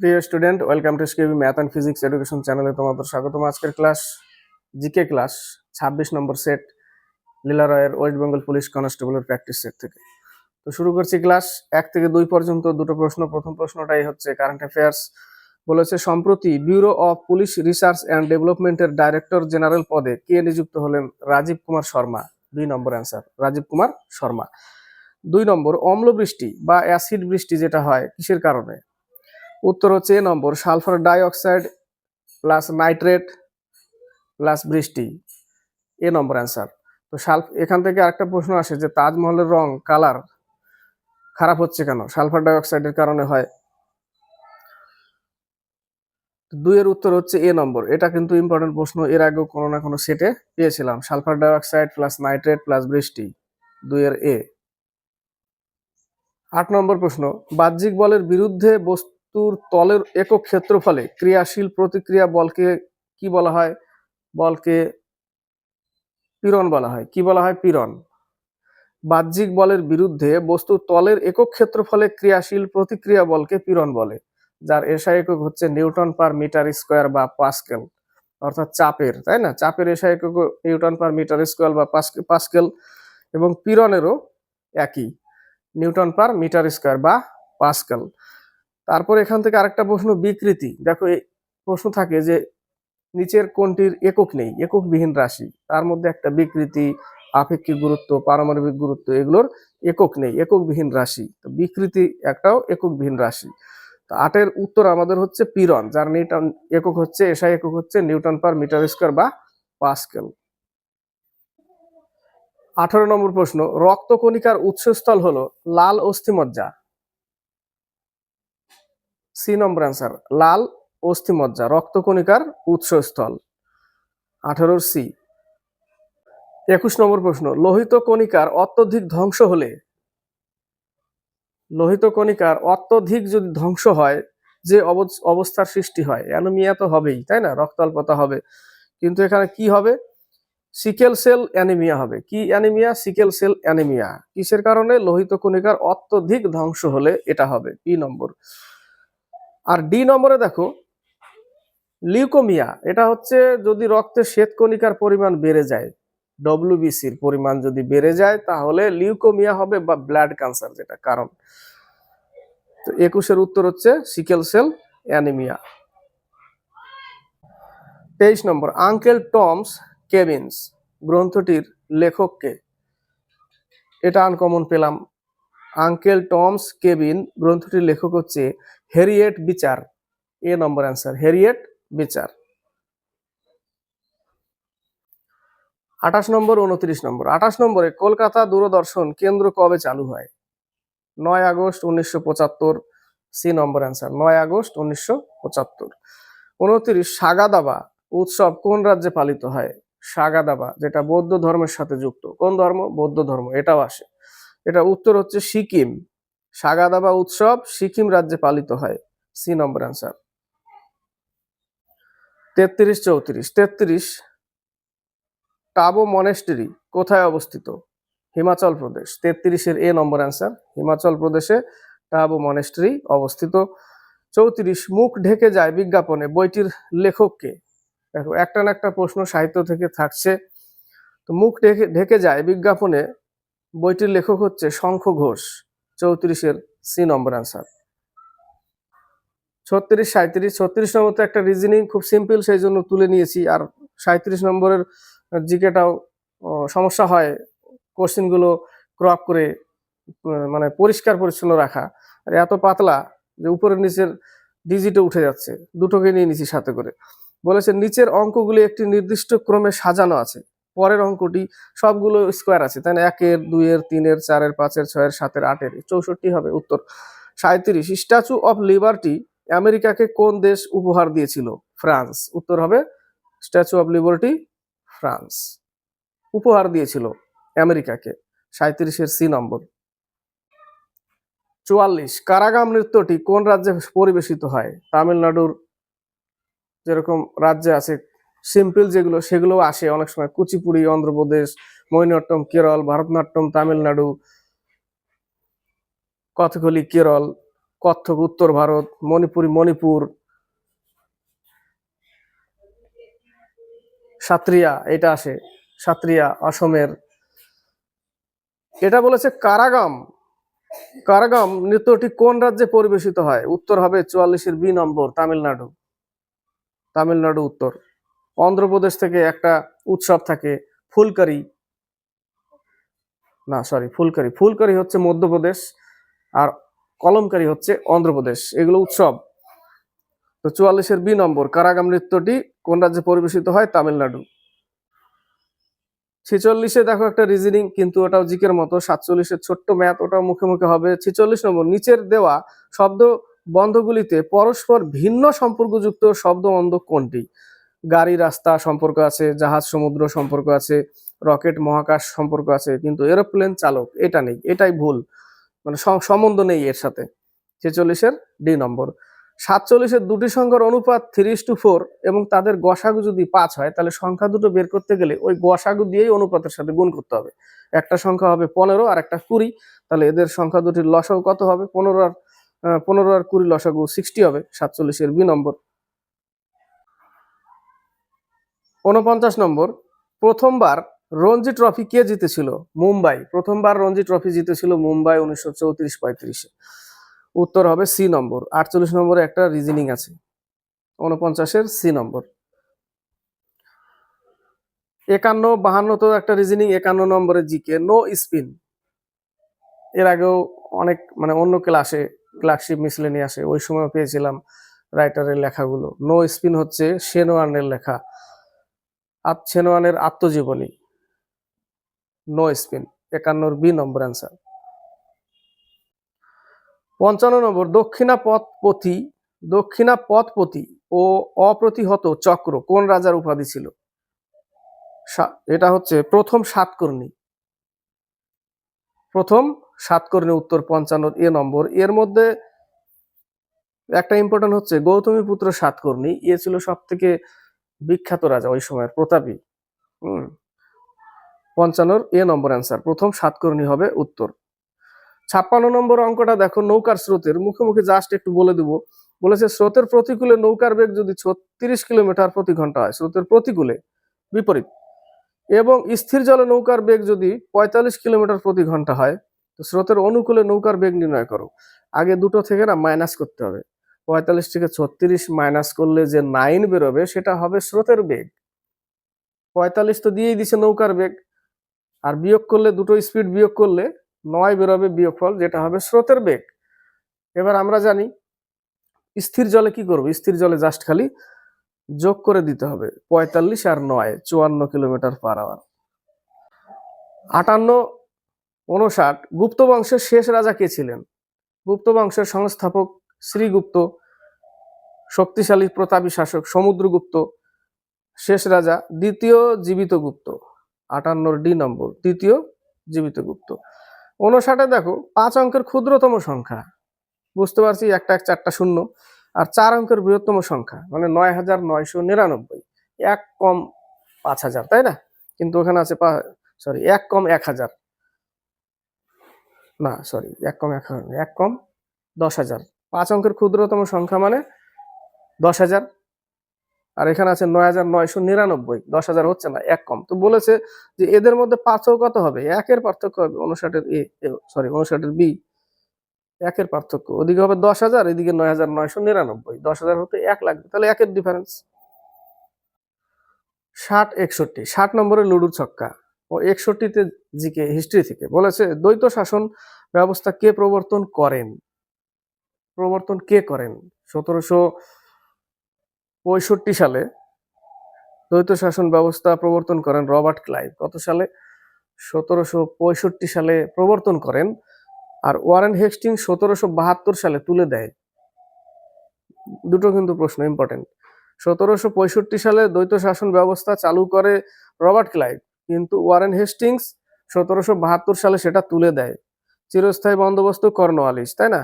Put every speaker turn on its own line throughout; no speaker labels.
প্রিয় student, welcome to স্কেবি math and physics education চ্যানেলে তোমাদের স্বাগতম। আজকের ক্লাস, জিকে ক্লাস, ছাব্বিশ নম্বর সেট, লীলা রয়ের ওয়েস্ট বেঙ্গল পুলিশ কনস্টেবলের প্র্যাকটিস সেট থেকে। তো শুরু করছি ক্লাস, এক থেকে দুই পর্যন্ত দুটো প্রশ্ন। প্রথম প্রশ্নটাই হচ্ছে কারেন্ট অ্যাফেয়ার্স বলেছে, সম্প্রতি bureau of police research and ডেভেলপমেন্টের ডাইরেক্টর জেনারেল পদে কে নিযুক্ত হলেন? রাজীব কুমার শর্মা, দুই নম্বর অ্যান্সার রাজীব কুমার শর্মা। দুই নম্বর অম্ল বৃষ্টি বা অ্যাসিড বৃষ্টি যেটা হয়, কিসের কারণে? উত্তর হচ্ছে A number, sulphur dioxide plus nitrate plus বৃষ্টি। এ নম্বর অ্যান্সার তো সালফ, এখান থেকে আরেকটা প্রশ্ন আসে যে তাজমহলের রং কালার খারাপ হচ্ছে কেন? সালফার ডাইঅক্সাইডের কারণে হয়। দুইয়ের উত্তর হচ্ছে এ নম্বর। এটা কিন্তু ইম্পর্টেন্ট প্রশ্ন, এর আগেও কোনো না কোনো সেটে পেয়েছিলাম। Sulphur dioxide plus nitrate plus বৃষ্টি, দুইয়ের এ। আট নম্বর প্রশ্ন, বাহ্যিক বলের বিরুদ্ধে বস্তুর তলের একক ক্ষেত্রফলে ক্রিয়াশীল প্রতিক্রিয়া বলকে কি বলা হয়? বলকে পীড়ন বলা হয়। কি বলা হয়? পীড়ন। বাহ্যিক বলের বিরুদ্ধে বস্তুর তলের একক ক্ষেত্রফলে ক্রিয়াশীল প্রতিক্রিয়া বলকে পীড়ন বলে, যার এসআই একক হচ্ছে নিউটন পার মিটার স্কোয়ার বা পাস্কেল, অর্থাৎ চাপের, তাই না? চাপের এসআই একক নিউটন পার মিটার স্কোয়ার বা পাস্ক- পাস্কেল এবং পীড়নেরও একই, নিউটন পার মিটার স্কোয়ার বা পাস্কেল। তারপর এখান থেকে আরেকটা প্রশ্ন, বিকৃতি। দেখো প্রশ্ন থাকে যে, নিচের কোনটির একক নেই, এককবিহীন রাশি। তার মধ্যে একটা বিকৃতি, আপেক্ষিক গুরুত্ব, পারমাণবিক গুরুত্ব, এগুলোর একক নেই, এককবিহীন রাশি। তো বিকৃতি একটাও এককবিহীন রাশি। তো আটের উত্তর আমাদের হচ্ছে পীড়ন, যার নিউটন একক হচ্ছে এসআই একক হচ্ছে, নিউটন পার মিটার স্কোয়ার বা পাস্কেল। আঠারো নম্বর প্রশ্ন, রক্তকণিকার উৎসস্থল হলো লাল অস্থিমজ্জা। সি নম্বর অ্যান্সার, লাল অস্থিমজ্জা, রক্তকণিকার উৎসস্থল। আঠারোর সি। একুশ নম্বর প্রশ্ন, লোহিত কণিকার অত্যধিক ধ্বংস হলে, লোহিত কণিকার অত্যধিক যদি ধ্বংস হয়, যে অবস- অবস্থার সৃষ্টি হয়, অ্যানোমিয়া তো হবেই, তাই না? রক্তাল্পতা হবে। কিন্তু এখানে কি হবে? সিকেল সেল অ্যানিমিয়া হবে। কি অ্যানিমিয়া? Sickle cell anaemia. কিসের কারণে? লোহিত কণিকার অত্যধিক ধ্বংস হলে এটা হবে। পি নম্বর। আর ডি নম্বরে দেখো, লিউকোমিয়া, এটা হচ্ছে যদি রক্তে শ্বেতকণিকার পরিমাণ বেড়ে যায় ডব্লিউবিসির পরিমাণ যদি বেড়ে যায়, তাহলে লিউকোমিয়া হবে বা ব্লাড ক্যান্সার যেটা কারণ। তো একুশের উত্তর হচ্ছে সিকেল সেল অ্যানিমিয়া। তেইশ নম্বর, আঙ্কেল টমস কেবিনস গ্রন্থটির লেখককে, এটা আনকমন পেলাম। আঙ্কেল টমস কেবিন গ্রন্থটির লেখক হচ্ছে হেরিয়েট বিচার। এ নম্বর অ্যান্সার হেরিয়েট বিচার। আঠাশ নম্বর, উনত্রিশ নম্বর। আঠাশ নম্বরে, কলকাতা দূরদর্শন কেন্দ্র কবে চালু হয়? নয় আগস্ট উনিশশো পঁচাত্তর, সি নম্বর অ্যান্সার। নয় আগস্ট উনিশশো পঁচাত্তর। উনত্রিশ, সাগাদাবা উৎসব কোন রাজ্যে পালিত হয়? সাগাদাবা, যেটা বৌদ্ধ ধর্মের সাথে যুক্ত। কোন ধর্ম? বৌদ্ধ ধর্ম, এটাও আসে। এটা উত্তর হচ্ছে সিকিম। সাগাদাবা উৎসব সিকিম রাজ্যে পালিত হয়। সি নম্বর অ্যান্সার তেত্রিশ চৌত্রিশ। তেত্রিশ টাবো মনেস্টেরি কোথায় অবস্থিত? হিমাচল প্রদেশ। তেত্রিশের এ নম্বর অ্যান্সার হিমাচল প্রদেশে টাবো মনেস্ট্রি অবস্থিত। চৌত্রিশ, মুখ ঢেকে যায় বিজ্ঞাপনে। বইটির লেখককে দেখো, একটা না একটা প্রশ্ন সাহিত্য থেকে থাকছে। তো মুখ ঢেকে ঢেকে যায় বিজ্ঞাপনে বইটির লেখক হচ্ছে শঙ্খ ঘোষ, চৌত্রিশের সি নম্বর অ্যান্সার ছত্রিশ সাঁত্রিশ ছত্রিশ নম্বর তো একটা রিজনিং খুব সিম্পল সেই জন্য তুলে নিয়েছি। আর সাঁত্রিশ নম্বরের জিকেটাও সমস্যা হয় কোশ্চেনগুলো ক্রপ করে মানে পরিষ্কার পরিচ্ছন্ন রাখা। আর এত পাতলা যে উপরের নিচের ডিজিটে উঠে যাচ্ছে। দুটোকে নিয়ে নিছি সাথে করে। বলেছে, নিচের অঙ্কগুলি একটি নির্দিষ্ট ক্রমে সাজানো আছে। পরের অঙ্কটি সবগুলো স্কোয়ার আছে, তাই না? একের, দুইয়ের, তিনের, চারের, পাঁচের, ছয়ের, সাতের, আটের, চৌষট্টি হবে উত্তর। সাঁত্রিশ স্ট্যাচু অফ লিবার্টি আমেরিকাকে কোন দেশ উপহার দিয়েছিল? ফ্রান্স। উত্তর হবে স্ট্যাচু অফ লিবার্টি ফ্রান্স। উপহার দিয়েছিল আমেরিকাকে। সাঁত্রিশের সি নম্বর। চুয়াল্লিশ, কারাগাম নৃত্যটি কোন রাজ্যে পরিবেশিত হয়? তামিলনাড়ুর যেরকম রাজ্যে আছে সিম্পল যেগুলো সেগুলো আসে অনেক সময়। কুচিপুড়ি, অন্ধ্রপ্রদেশ, মৈনট্টম, কেরল, ভারতনাট্যম, তামিলনাড়ু, কথকলি, কেরল কত্থক উত্তর ভারত, মণিপুরি, মণিপুর, সাত্রিয়া, এটা আসে। সাত্রিয়া, অসমের। এটা বলেছে কারাগাম। কারাগাম নৃত্যটি কোন রাজ্যে পরিবেশিত হয়? উত্তর হবে চুয়াল্লিশের বি নম্বর, তামিলনাড়ু। তামিলনাড়ু উত্তর। অন্ধ্রপ্রদেশ থেকে একটা উৎসব থাকে ফুলকারি। না সরি ফুলকারি। ফুলকারি হচ্ছে মধ্যপ্রদেশ আর কলমকারি হচ্ছে অন্ধ্রপ্রদেশ। এগুলো উৎসব। তো চুয়াল্লিশের বি নম্বর, কারাগাম নৃত্যটি কোন রাজ্যে পরিবেশিত হয়? তামিলনাড়ু। ছেচল্লিশে দেখো একটা রিজনিং কিন্তু ওটাও জিকের মতো। সাতচল্লিশের ছোট্ট ম্যাথ ওটাও মুখে মুখে হবে। ছেচল্লিশ নম্বর, নিচের দেওয়া শব্দ বন্ধগুলিতে পরস্পর ভিন্ন সম্পর্কযুক্ত শব্দ বন্ধ কোনটি? গাড়ি, রাস্তা সম্পর্ক আছে, জাহাজ, সমুদ্র সম্পর্ক আছে, রকেট, মহাকাশ সম্পর্ক আছে, কিন্তু এরোপ্লেন চালক, এটা নেই, এটাই ভুল। মানে সম্বন্ধ নেই এর সাথে। ছেচল্লিশের ডি নম্বর। সাতচল্লিশের দুটি সংখ্যার অনুপাত থ্রি টু ফোর এবং তাদের গসাগু যদি পাঁচ হয়, তাহলে সংখ্যা দুটো বের করতে গেলে ওই গসাগু দিয়েই অনুপাতের সাথে গুণ করতে হবে। একটা সংখ্যা হবে পনেরো আর একটা কুড়ি, তাহলে এদের সংখ্যা দুটির লসাগু কত হবে? পনেরো আর পনেরো আর কুড়ি লসাগু সিক্সটি হবে, সাতচল্লিশের বি নম্বর। উনপঞ্চাশ নম্বর, প্রথমবার রঞ্জি ট্রফি কে জিতেছিল? মুম্বাই। প্রথমবার রঞ্জি ট্রফি জিতেছিল মুম্বাই উনিশশো চৌত্রিশ পঁয়ত্রিশে। উত্তর হবে সি নম্বর। আটচল্লিশ নম্বরে একটা রিজনিং আছে। উনপঞ্চাশের সি নম্বর। একান্ন বাহান্ন তো একটা রিজনিং একান্ন নম্বরে জিকে নো স্পিন এর আগেও অনেক মানে অন্য ক্লাসে ক্লার্কশিপ মিসলেনিয়াসে ওই সময় পেয়েছিলাম রাইটারের লেখাগুলো। নো স্পিন হচ্ছে শেনোয়ানের লেখা। আত শেনোয়ানের আত্মজীবনী। নো স্পিন একান্নর বি নম্বর অ্যান্সার পঞ্চান্ন নম্বর দক্ষিণা পথপথি দক্ষিণা পথপতি ও অপ্রতিহত চক্র কোন রাজার উপাধি ছিল? এটা হচ্ছে প্রথম সাতকর্ণী প্রথম সাতকর্ণী উত্তর পঞ্চান্ন এ নম্বর এর মধ্যে একটা ইম্পর্টেন্ট হচ্ছে গৌতমী পুত্র সাতকর্ণী এ ছিল সব থেকে বিখ্যাত রাজা ওই সময়ের প্রতাপী। পঞ্চান্নর এ নম্বর অ্যান্সার প্রথম সাতকর্ণী হবে উত্তর। ছাপ্পান্ন নম্বর অঙ্কটা দেখো, নৌকার স্রোতের, মুখে মুখে জাস্ট একটু বলে দিব। বলেছে, স্রোতের প্রতিকূলে নৌকার বেগ যদি ছত্রিশ কিলোমিটার প্রতি ঘণ্টা হয়, স্রোতের প্রতিকূলে বিপরীত। এবং স্থির জলে নৌকার বেগ যদি পঁয়তাল্লিশ কিলোমিটার প্রতি ঘণ্টা হয়, তো স্রোতের অনুকূলে নৌকার বেগ নির্ণয় করো। আগে দুটো থেকে না মাইনাস করতে হবে। পঁয়তাল্লিশ থেকে ছত্রিশ মাইনাস করলে যে নাইন বেরোবে, সেটা হবে স্রোতের বেগ। পঁয়তাল্লিশ তো দিয়েই দিছে নৌকার বেগ। আর বিয়োগ করলে দুটো স্পিড বিয়োগ করলে নয় বেরোবে বিয়োগফল, যেটা হবে স্রোতের বেগ। এবার আমরা জানি, স্থির জলে কি করব? স্থির জলে জাস্ট খালি যোগ করে দিতে হবে, পঁয়তাল্লিশ আর নয়, চুয়ান্ন কিলোমিটার পার আওয়ার আটান্ন উনষাট গুপ্ত বংশের শেষ রাজা কে ছিলেন? গুপ্ত বংশের সংস্থাপক শ্রীগুপ্ত, শক্তিশালী প্রতাপী শাসক সমুদ্রগুপ্ত, শেষ রাজা, দ্বিতীয় জীবিত গুপ্ত আটান্নর ডি নম্বর, দ্বিতীয় জীবিত গুপ্ত উনষাটে দেখো, পাঁচ অঙ্কের ক্ষুদ্রতম সংখ্যা। বুঝতে পারছি, একটা এক চারটা শূন্য, আর চার অঙ্কের বৃহত্তম সংখ্যা মানে নয় হাজার নয়শো নিরানব্বই। এক কম পাঁচ হাজার, তাই না? কিন্তু ওখানে আছে সরি এক কম এক হাজার। না সরি এক কম এক এক কম দশ হাজার। পাঁচ অঙ্কের ক্ষুদ্রতম সংখ্যা মানে দশ হাজার। আর এখানে আছে নয় হাজার নয়শো নিরানব্বই। দশ হাজার হচ্ছে না, এক কম। তো বলেছে যে এদের মধ্যে পার্থক্য কত হবে? একের পার্থক্য হবে উনষাটের এ সরি উনষাটের বি। একের পার্থক্য। ওদিকে হবে দশ হাজার, এদিকে নয় হাজার নয়শো নিরানব্বই। দশ হাজার হতে এক লাগবে। তাহলে একের ডিফারেন্স ষাট একষট্টি। ষাট নম্বরের লুডুর ছক্কা। ও একষট্টিতে জিকে হিস্ট্রি থেকে। বলেছে দ্বৈত শাসন ব্যবস্থা কে প্রবর্তন করেন? প্রবর্তন কে করেন? সতেরোশো পঁয়ষট্টি সালে দ্বৈত শাসন ব্যবস্থা প্রবর্তন করেন রবার্ট ক্লাইভ। কত সালে? সতেরোশো পঁয়ষট্টি সালে প্রবর্তন করেন আর ওয়ারেন হেস্টিং সতেরোশো বাহাত্তর সালে তুলে দেয়। দুটো কিন্তু প্রশ্ন ইম্পর্টেন্ট সতেরোশো পঁয়ষট্টি সালে দ্বৈত শাসন ব্যবস্থা চালু করে রবার্ট ক্লাইভ, কিন্তু ওয়ারেন হেস্টিংস সতেরোশো বাহাত্তর সালে সেটা তুলে দেয়। চিরস্থায়ী বন্দোবস্ত কর্নওয়ালিস তাই না?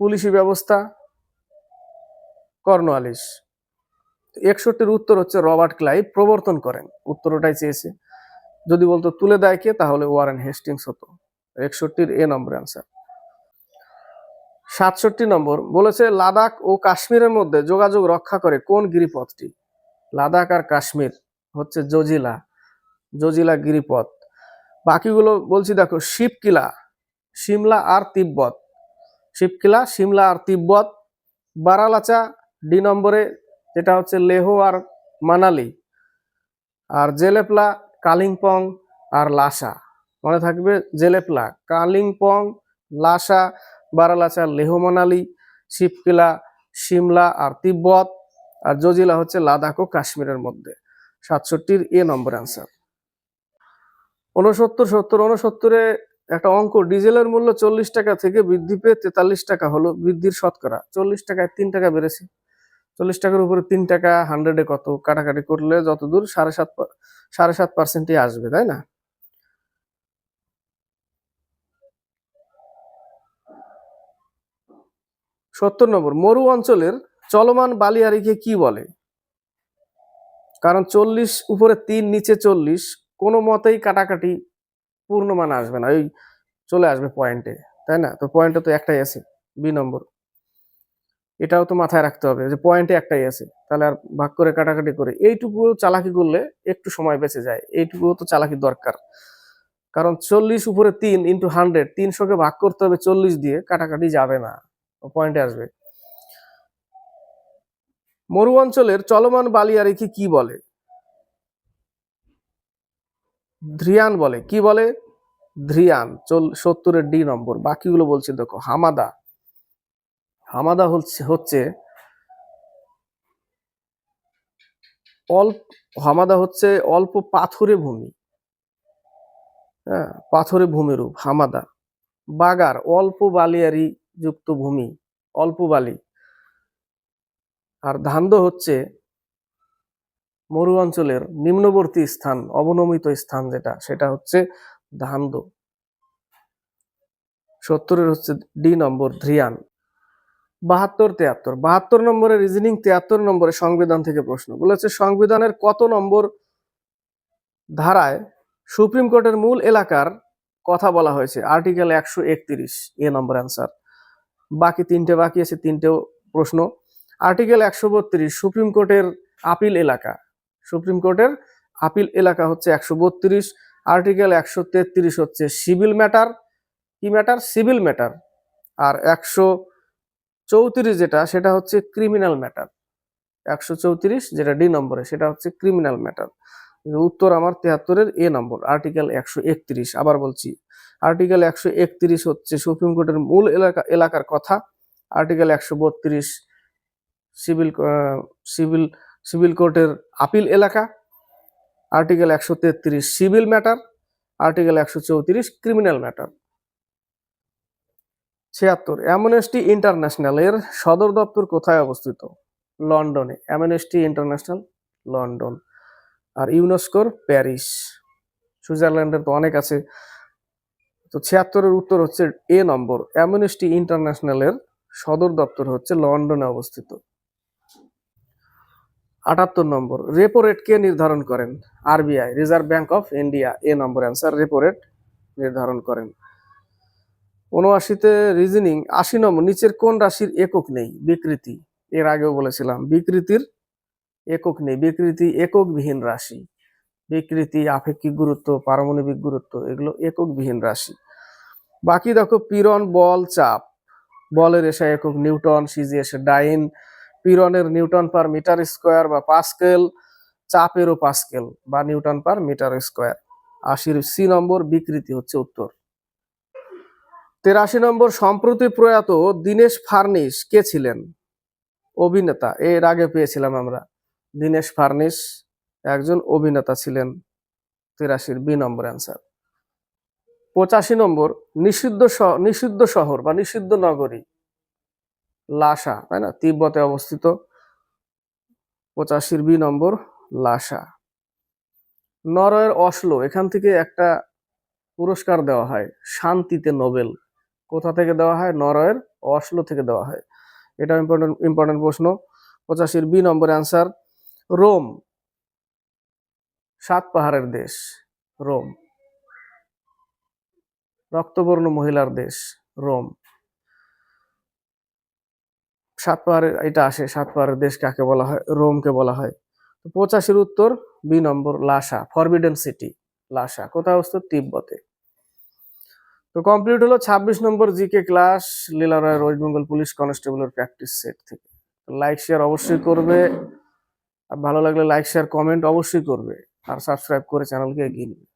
পুলিশি ব্যবস্থা কর্নওয়ালিস একষট্টির উত্তর হচ্ছে রবার্ট ক্লাইভ প্রবর্তন করেন। উত্তর ওটাই চেয়েছে। যদি বলতো তুলে দেয় কে, তাহলে ওয়ারেন হেস্টিংস হতো। একষট্টির এ নম্বর অ্যান্সার। সাতষট্টি নম্বর, বলেছে লাদাখ ও কাশ্মীরের মধ্যে যোগাযোগ রক্ষা করে কোন গিরিপথটি? লাদাখ আর কাশ্মীর হচ্ছে জজিলা জজিলা গিরিপথ। বাকিগুলো বলছি দেখো, শিবকিলা, সিমলা আর তিব্বত। শিবকিলা সিমলা আর তিব্বত। বারালাচা ডি নম্বরে, যেটা হচ্ছে লেহ আর মানালি। আর জেলেপলা, কালিম্পং আর লাসা। মনে থাকবে জেলেপলা, কালিম্পং, লাসা, বারালাচা, লেহ, মানালি, শিবকিলা সিমলা আর তিব্বত। আর জজিলা হচ্ছে লাদাখ ও কাশ্মীরের মধ্যে। সাতষট্টির এ নম্বর অ্যান্সার উনসত্তর সত্তর উনসত্তরে একটা অঙ্ক, ডিজেলের মূল্য চল্লিশ টাকা থেকে বৃদ্ধি পেয়ে তেতাল্লিশ টাকা হলো বৃদ্ধির শতকরা। চল্লিশ টাকায় তিন টাকা বেড়েছে। চল্লিশ টাকার উপরে তিন টাকা হান্ড্রেডে কত কাটাকাটি করলে যতদূর সাড়ে সাত সাড়ে সাত পার্সেন্টই আসবে, তাই না? সত্তর নম্বর, মরু অঞ্চলের চলমান বালিয়ারিকে কি বলে? কারণ চল্লিশ উপরে তিন, নিচে চল্লিশ, কোনো মতেই কাটাকাটি পূর্ণ মান আসবে না, ওই চলে আসবে পয়েন্টে তাই না? তো পয়েন্টে তো একটাই আছে বি নম্বর এটাও তো মাথায় রাখতে হবে যে পয়েন্টে একটাই আছে, তাহলে আর ভাগ করে কাটাকাটি করে। এইটুকু চালাকি করলে একটু সময় বেঁচে যায় এইটুকুও তো চালাকি দরকার। কারণ চল্লিশ উপরে তিন ইন্টু হান্ড্রেড তিনশোকে ভাগ করতে হবে চল্লিশ দিয়ে, কাটাকাটি যাবে না পয়েন্টে আসবে। মরু অঞ্চলের চলমান বালিয়ারিকে কি বলে? ধ্রিয়ান বলে। কি বলে? ধ্রিয়ান চল, সত্তরের ডি নম্বর। বাকিগুলো বলছি, দেখো, হামাদা। হামাদা হচ্ছে হচ্ছে অল্প হামাদা হচ্ছে অল্প পাথুরে ভূমি। হ্যাঁ পাথরে ভূমিরূপ, হামাদা। বাগার, অল্প বালিয়ারি যুক্ত ভূমি, অল্প বালি। আর ধান্দ হচ্ছে মরু অঞ্চলের নিম্নবর্তী স্থান, অবনমিত স্থান যেটা, সেটা হচ্ছে ধান্দ। সত্তরের হচ্ছে ডি নম্বর ধ্রিয়ান বাহাত্তর তেহাত্তর বাহাত্তর নম্বরে রিজনিং তেহাত্তর নম্বরে সংবিধান থেকে প্রশ্ন। বলেছে সংবিধানের কত নম্বর ধারায় সুপ্রিম কোর্টের মূল এলাকার কথা বলা হয়েছে? আর্টিকেল একশো একত্রিশ, এ নম্বর অ্যান্সার বাকি তিনটে, বাকি আছে তিনটেও প্রশ্ন। আর্টিকেল একশো বত্রিশ, সুপ্রিম কোর্টের আপিল এলাকা। সুপ্রিম কোর্টের আপিল এলাকা হচ্ছে একশো বত্রিশ, আর্টিকেল একশো তেত্রিশ হচ্ছে সিভিল ম্যাটার। কি ম্যাটার? Civil matter. আর একশো চৌত্রিশ যেটা, সেটা হচ্ছে ক্রিমিনাল ম্যাটার। একশো চৌত্রিশ যেটা ডি নম্বরে, সেটা হচ্ছে ক্রিমিনাল ম্যাটার। উত্তর আমার তেহাত্তরের এ নম্বর, আর্টিকেল একশো একত্রিশ। আবার বলছি, আর্টিকেল একশো একত্রিশ হচ্ছে সুপ্রিম কোর্টের মূল এলাকা এলাকার কথা। আর্টিকেল একশো বত্রিশ, সিভিল সিভিল সিভিল কোর্টের আপিল এলাকা, আর্টিকেল একশো তেত্রিশ সিভিল ম্যাটার, আর্টিকেল একশো চৌত্রিশ ক্রিমিনাল ম্যাটার। ছিয়াত্তর, অ্যামনেস্টি ইন্টারন্যাশনালের সদর দপ্তর কোথায় অবস্থিত? লন্ডনে। Amnesty international, London. আর ইউনেস্কোর প্যারিস। সুইজারল্যান্ডের তো অনেক আছে। তো ছিয়াত্তরের উত্তর হচ্ছে এ নম্বর। অ্যামনেস্টি ইন্টারন্যাশনালের সদর দপ্তর হচ্ছে লন্ডনে অবস্থিত। আটাত্তর নম্বর। রেপো রেট কে নির্ধারণ করেন? RBI reserve bank of India A number answer repo rate নির্ধারণ করেন। উনআশিতে রিজনিং আশি নম্বর, নিচের কোন রাশির একক নেই? বিকৃতি। এর আগেও বলেছিলাম, বিকৃতির একক নেই। বিকৃতি এককবিহীন রাশি। বিকৃতি আপেক্ষিক গুরুত্ব, পারমাণবিক গুরুত্ব, এগুলো এককবিহীন রাশি। বাকি দেখো, পীড়ন, বল, চাপ। বলের এসে একক, নিউটন, সিজি এসে ডাইন। পীড়নের নিউটন পার মিটার স্কোয়ার বা পাস্কেল চাপেরও পাস্কেল বা নিউটন পার মিটার স্কোয়ার। আশির সি নম্বর বিকৃতি হচ্ছে উত্তর। তেরাশি নম্বর সম্প্রতি প্রয়াত দীনেশ ফার্নিস কে ছিলেন? অভিনেতা এর আগে পেয়েছিলাম আমরা। দীনেশ ফার্নিস একজন অভিনেতা ছিলেন। তিরাশির বি নম্বর অ্যান্সার। পঁচাশি নম্বর, নিষিদ্ধ নিষিদ্ধ শহর বা নিষিদ্ধ নগরী। লাসা তাই না? তিব্বতে অবস্থিত পঁচাশির বি নম্বর লাসা নরওয়ের অসলো, এখান থেকে একটা পুরস্কার দেওয়া হয়, শান্তিতে নোবেল। কোথা থেকে দেওয়া হয়? নরওয়ের অসলো থেকে দেওয়া হয়। এটা ইম্পর্টেন্ট ইম্পর্টেন্ট প্রশ্ন। পঁচাশির বি নম্বর অ্যান্সার রোম। সাত পাহাড়ের দেশ, রোম। রক্তবর্ণ মহিলার দেশ, রোম। সাত পাহাড়ের এটা আসে সাত পাহাড়ের দেশ কাকে বলা হয়? রোমকে বলা হয়। তো পঁচাশির উত্তর B number, Lhasa, forbidden city, Lhasa. কোথায় অবস্থিত? তিব্বতে। তো কমপ্লিট হলো ছাব্বিশ number GK class Leela Roy West Bengal police কনস্টেবলের প্র্যাকটিস সেট থেকে। লাইক, শেয়ার অবশ্যই করবে। আর ভালো লাগলে লাইক, শেয়ার, কমেন্ট অবশ্যই করবে। আর সাবস্ক্রাইব করে চ্যানেলকে এগিয়ে নিবে।